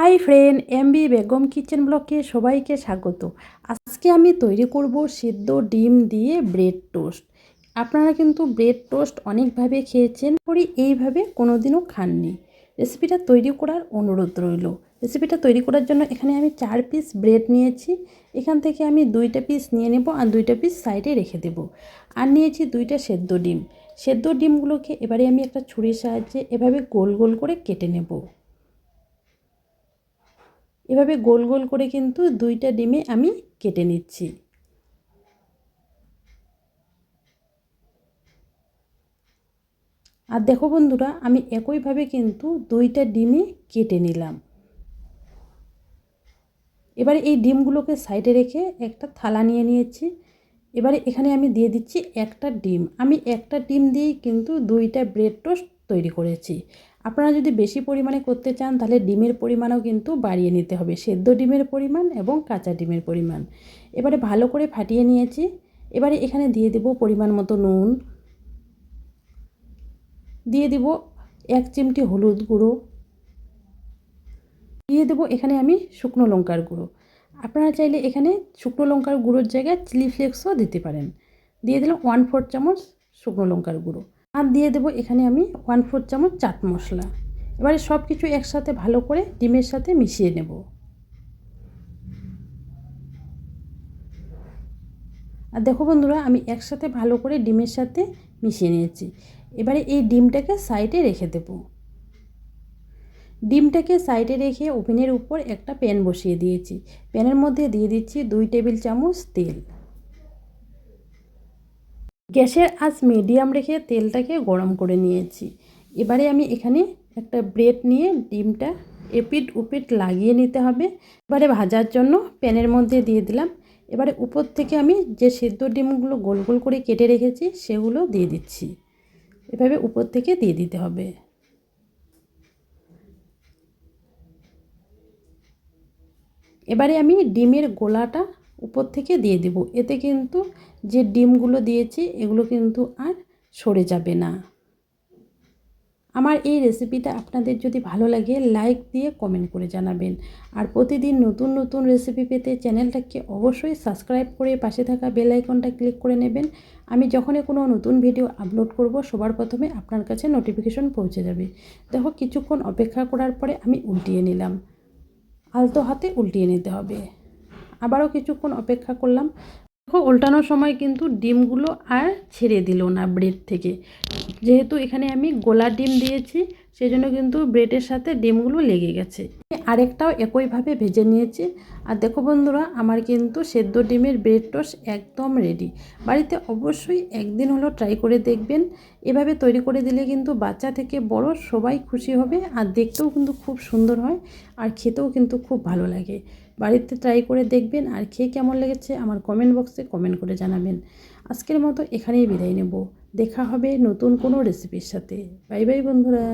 Hi friend MB Begum kitchen ব্লকে সবাইকে স্বাগত। আজকে আমি তৈরি করব সিদ্ধ ডিম দিয়ে ব্রেড টোস্ট। আপনারা কিন্তু ব্রেড টোস্ট অনেকভাবে খেয়েছেন করি এইভাবে কোনোদিনও খাননি। রেসিপিটা তৈরি করার অনুরোধ রইল। রেসিপিটা তৈরি করার জন্য এখানে আমি চার পিস ব্রেড নিয়েছি। এখান থেকে আমি দুইটা পিস নিয়ে নেব আর দুইটা পিস সাইডে রেখে দেব। আর নিয়েছি দুইটা সেদ্ধ ডিম। সেদ্ধ ডিমগুলোকে এবারে আমি একটা ছুরির সাহায্যে এভাবে গোল গোল করে কেটে নেব। এভাবে গোল গোল করে কিন্তু দুইটা ডিমে আমি কেটে নিচ্ছি। আর দেখো বন্ধুরা, আমি একইভাবে কিন্তু দুইটা ডিমে কেটে নিলাম। এবারে এই ডিমগুলোকে সাইডে রেখে একটা থালা নিয়ে নিয়েছি। এবারে এখানে আমি দিয়ে দিচ্ছি একটা ডিম। আমি একটা ডিম দিয়েই কিন্তু দুইটা ব্রেড টোস্ট তৈরি করেছি। আপনারা যদি বেশি পরিমাণে করতে চান, তাহলে ডিমের পরিমাণও কিন্তু বাড়িয়ে নিতে হবে। সেদ্ধ ডিমের পরিমাণ এবং কাঁচা ডিমের পরিমাণ। এবারে ভালো করে ফাটিয়ে নিয়েছি। এবারে এখানে দিয়ে দেব পরিমাণ মতো নুন। দিয়ে দেব এক চিমটি হলুদ গুঁড়ো। দিয়ে দেবো এখানে আমি শুকনো লঙ্কার গুঁড়ো। আপনারা চাইলে এখানে শুকনো লঙ্কার গুঁড়োর জায়গায় চিলি ফ্লেক্সও দিতে পারেন। দিয়ে দিলাম ওয়ান ফোর চামচ শুকনো লঙ্কার গুঁড়ো। আর দিয়ে দেবো এখানে আমি ওয়ান ফোর চামচ চাট মশলা। এবারে সব কিছু একসাথে ভালো করে ডিমের সাথে মিশিয়ে নেব। আর দেখো বন্ধুরা, আমি একসাথে ভালো করে ডিমের সাথে মিশিয়ে নিয়েছি। এবারে এই ডিমটাকে সাইডে রেখে দেব। ডিমটাকে সাইডে রেখে ওভেনের উপর একটা প্যান বসিয়ে দিয়েছি। প্যানের মধ্যে দিয়ে দিচ্ছি দুই টেবিল চামচ তেল। গ্যাসের আঁচ মিডিয়াম রেখে তেলটাকে গরম করে নিয়েছি। এবারে আমি এখানে একটা ব্রেড নিয়ে ডিমটা এপিট উপিট লাগিয়ে নিতে হবে। এবারে ভাজার জন্য প্যানের মধ্যে দিয়ে দিলাম। এবারে উপর থেকে আমি যে সেদ্ধ ডিমগুলো গোল গোল করে কেটে রেখেছি, সেগুলো দিয়ে দিচ্ছি। এভাবে উপর থেকে দিয়ে দিতে হবে। এবারে আমি ডিমের গোলাটা উপর থেকে দিয়ে দেব। এতে কিন্তু যে ডিমগুলো দিয়েছি, এগুলো কিন্তু আর সরে যাবে না। আমার এই রেসিপিটা আপনাদের যদি ভালো লাগে, লাইক দিয়ে কমেন্ট করে জানাবেন। আর প্রতিদিন নতুন নতুন রেসিপি পেতে চ্যানেলটাকে অবশ্যই সাবস্ক্রাইব করে পাশে থাকা বেল আইকনটা ক্লিক করে নেবেন। আমি যখনই কোনো নতুন ভিডিও আপলোড করব, সবার প্রথমে আপনার কাছে নোটিফিকেশন পৌঁছে যাবে। দেখো, কিছুক্ষণ অপেক্ষা করার পরে আমি উল্টিয়ে নিলাম। আলতো হাতে উল্টিয়ে নিতে হবে। আবারও কিছুক্ষণ অপেক্ষা করলাম। দেখো উল্টানোর সময় কিন্তু ডিমগুলো আর ছেড়ে দিল না ব্রেড থেকে। যেহেতু এখানে আমি গোলা ডিম দিয়েছি সেজন্য কিন্তু ব্রেডের সাথে ডিমগুলো লেগে গেছে। আরেকটাও একইভাবে ভেজে নিয়েছি। আর দেখো বন্ধুরা, আমার কিন্তু সেদ্ধ ডিমের ব্রেড টোস্ট একদম রেডি বাড়িতে অবশ্যই একদিন হলো ট্রাই করে দেখবেন। এভাবে তৈরি করে দিলে কিন্তু বাচ্চা থেকে বড় সবাই খুশি হবে আর দেখতেও কিন্তু খুব সুন্দর হয় আর খেতেও কিন্তু খুব ভালো লাগে। বাড়িতে ট্রাই করে দেখবেন আর খেয়ে কেমন লেগেছে আমার কমেন্ট বক্সে কমেন্ট করে জানাবেন। আজকের মতো এখানেই বিদায় নেব। দেখা হবে নতুন কোনো রেসিপির সাথে। বাই বাই বন্ধুরা।